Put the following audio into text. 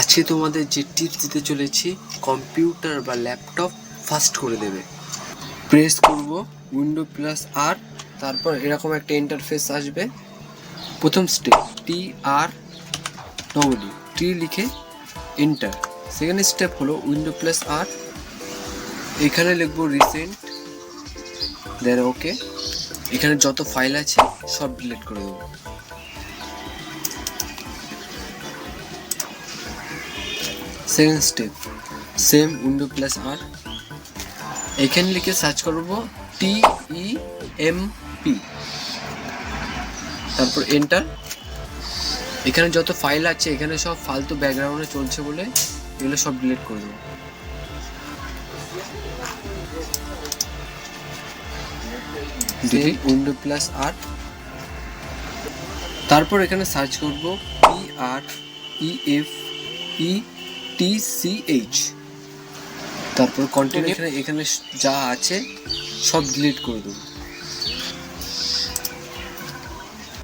আজকে তোমাদের যে টিপস দিতে চলেছি কম্পিউটার বা ল্যাপটপ ফাস্ট করে দেবে। প্রেস করব উইন্ডো প্লাস আর তারপর এরকম একটা ইন্টারফেস আসবে। প্রথম স্টেপ টি আর ডব্লিউ টি লিখে এন্টার সেকেন্ড স্টেপ হলো উইন্ডো প্লাস আর এখানে লিখব রিসেন্ট দেন ওকে এখানে যত ফাইল আছে, সব ডিলিট করে দেবো। Second step same window plus R এখানে লিখে সার্চ করব টি ই এম পি তারপর এন্টার এখানে যত ফাইল আছে এখানে সব ফালতু ব্যাকগ্রাউন্ডে চলছে বলে এগুলো সব ডিলিট করে দেবো। দেখি উইন্ডো প্লাস আর তারপর এখানে সার্চ করব P R E F E T C H তারপর কন্টিনিউ এখানে এখানে যা আছে সব ডিলিট করে দেবো।